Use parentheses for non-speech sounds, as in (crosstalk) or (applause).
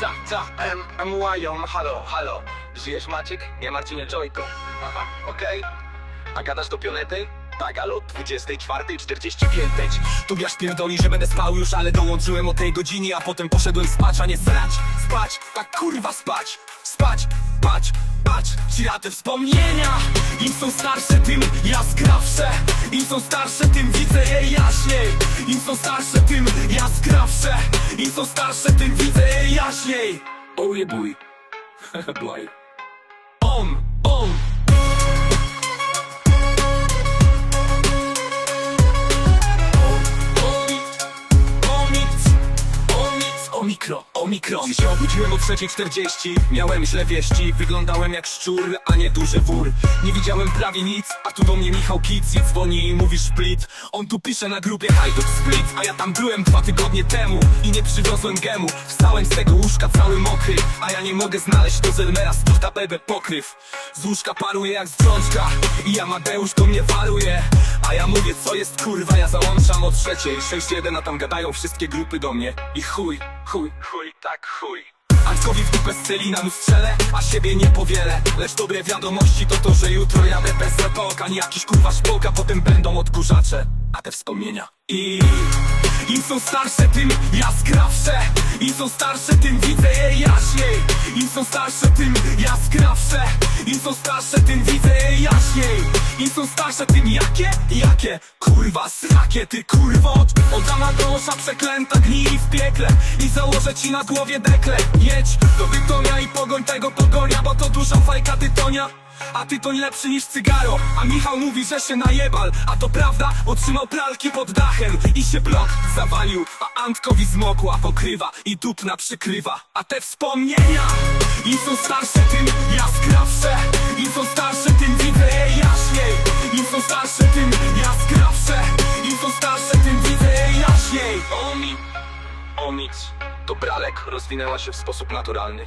Ta, ta, em, MY, halo, halo. Żyjesz Maciek? Nie Marcinie Joyko. Aha, okej. A gadasz do pionety? Tak, ale od 24.45 Tobiasz pierdoli, że będę spał już, ale dołączyłem o tej godzinie, a potem poszedłem spać, a nie srać. Spać, tak kurwa spać. Spać, patrz, patrz, ci te wspomnienia. Im są starsze, tym jaskrawsze. Im są starsze, tym widzę je jaśniej. Im są starsze, tym jaskrawsze. Im są starsze, tym widzę je jaśniej. Oje bój. (laughs) Boy. Omik, omikro, omikron. Dziś obudziłem o 3.40 Miałem źle wieści. Wyglądałem jak szczur, a nie duży wór. Nie widziałem prawie nic A tu do mnie Michał Kic i dzwoni i mówi szplit. On tu pisze na grupie Hajduk Split A ja tam byłem dwa tygodnie temu I nie przywiozłem gemu. Wstałem z tego łóżka cały mokry A ja nie mogę znaleźć do Zelmera Stuta bebe pokryw. Z łóżka paruje jak z drążka I Amadeusz do mnie waluje. A ja mówię co jest kurwa Ja załączam o trzeciej. 6-1 a tam gadają wszystkie grupy do mnie. I chuj, chuj, chuj, tak chuj. Anczkowi w dupę strzeli na strzelę, a siebie nie powielę. Lecz dobre wiadomości to to, że jutro jadę bez repok Ani jakiś kurwa szpoka, potem będą odkurzacze. A te wspomnienia I... Im są starsze, tym jaskrawsze. Im są starsze, tym widzę je jaśniej. Im są starsze, tym jaskrawsze. Im są starsze, tym widzę je jaśniej Im są starsze, tym jakie? Jakie? Kurwa, srakie, ty kurwo. Od Amadosza przeklęta gnij w piekle I założę ci na głowie dekle. Jedź do Bytomia i pogoń tego pogonia Bo to duża fajka tytonia. A ty to nie lepszy niż cygaro. A Michał mówi, że się najebal A to prawda, otrzymał pralki pod dachem I się blok zawalił A Antkowi zmokła pokrywa I dupna przykrywa. A te wspomnienia Im są starsze, tym jaskrawsze To bralek rozwinęła się w sposób naturalny